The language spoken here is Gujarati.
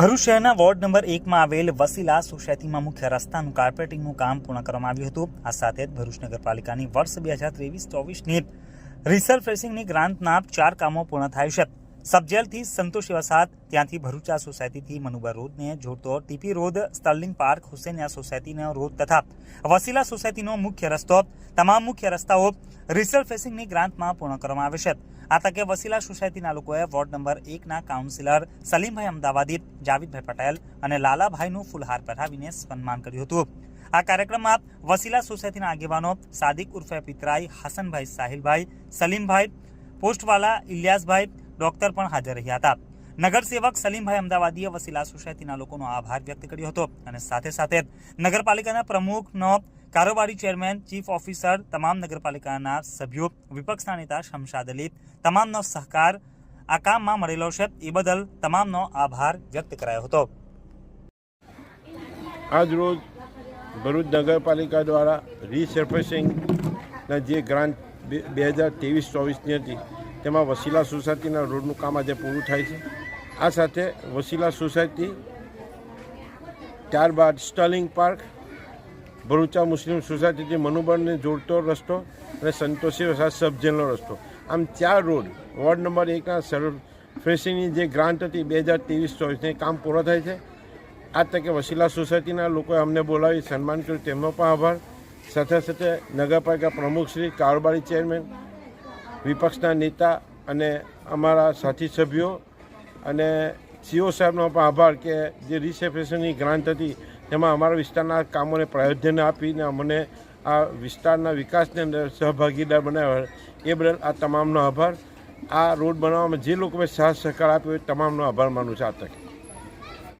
ભરૂચ શહેરના વોર્ડ નંબર એકમાં આવેલ વસીલા સોસાયટીમાં મુખ્ય રસ્તાનું કાર્પેટિંગનું કામ પૂર્ણ કરવામાં આવ્યું હતું. આ સાથે જ ભરૂચ નગરપાલિકાની વર્ષ બે હજાર ત્રેવીસ ચોવીસની રિસર્ફેસિંગની ગ્રાન્ટના ચાર કામો પૂર્ણ થાય છે. સબજેલથી સંતોષી વસાત ત્યાંથી ભરૂચા સોસાયટીથી મનુબર રોડને જોડતો TP road Sterling Park Husainiya સોસાયટીનો road તથા વસીલા સોસાયટીનો મુખ્ય રસ્તો, તમામ મુખ્ય રસ્તાઓ રિસર્ફેસિંગની ગ્રાન્ટમાં પૂર્ણ કરવામાં આવે છે. આ તકે વસીલા સોસાયટીના લોકોએ વોર્ડ નંબર એકના કાઉન્સિલર સલીમભાઈ અમદાવાદી, જાવીદભાઈ પટેલ અને લાલાભાઈનું ફૂલહાર પહેરાવીને સન્માન કર્યું હતું. આ કાર્યક્રમમાં વસીલા સોસાયટીના આગેવાનો સાદિક ઉર્ફે પિતરાઈ, હસનભાઈ સાહિલભાઈ, સલીમભાઈ, પોસ્ટવાલા ઇલિયાસભાઈ ડોક્ટર પણ હાજર રહ્યા હતા. નગરસેવક સલીમભાઈ અમદાવાદીએ વસીલા સોસાયટીના લોકોનો આભાર વ્યક્ત કર્યો હતો અને સાથે સાથે નગરપાલિકાના પ્રમુખનો કારોબારી ચેરમેન, ચીફ ઓફિસર, તમામ નગરપાલિકાના સભ્યો, વિપક્ષના નેતા શમશાદ અલી, તમામનો સહકાર આ કામમાં મળેલો છે. એ બદલ તમામનો આભાર વ્યક્ત કરાયો હતો. આજ રોજ ભરૂચ નગરપાલિકા દ્વારા રીસર્ફેસિંગના જે ગ્રાન્ટ બે હજાર ત્રેવીસ ચોવીસની હતી તેમાં વસીલા સોસાયટીના રોડનું કામ આજે પૂરું થાય છે. આ સાથે વસીલા સોસાયટી, ત્યારબાદ સ્ટર્લિંગ પાર્ક, ભરૂચા મુસ્લિમ સોસાયટીથી મનુબળને જોડતો રસ્તો અને સંતોષી વસાદ સબજેલનો રસ્તો. આમ ચાર રોડ, વોર્ડ નંબર એકના સરફેસિંગની જે ગ્રાન્ટ હતી બે હજાર ત્રેવીસ ચોવીસને કામ પૂરો થાય છે. આ તકે વસીલા સોસાયટીના લોકોએ અમને બોલાવી સન્માન કર્યું. તેમનો પણ આભાર. સાથે સાથે નગરપાલિકા પ્રમુખશ્રી કારોબારી ચેરમેન વિપક્ષના નેતા અને અમારા સાથી સભ્યો અને સીઓ સાહેબનો પણ આભાર કે જે રિસેપ્રેશનની ગ્રાન્ટ હતી, તેમાં અમારા વિસ્તારના કામોને પ્રાયોજન આપીને અમને આ વિસ્તારના વિકાસની અંદર સહભાગીદાર બનાવ્યા એ બદલ આ તમામનો આભાર. આ રોડ બનાવવામાં જે લોકોએ સાથ સહકાર આપ્યો એ તમામનો આભાર માનું છું આ તકે.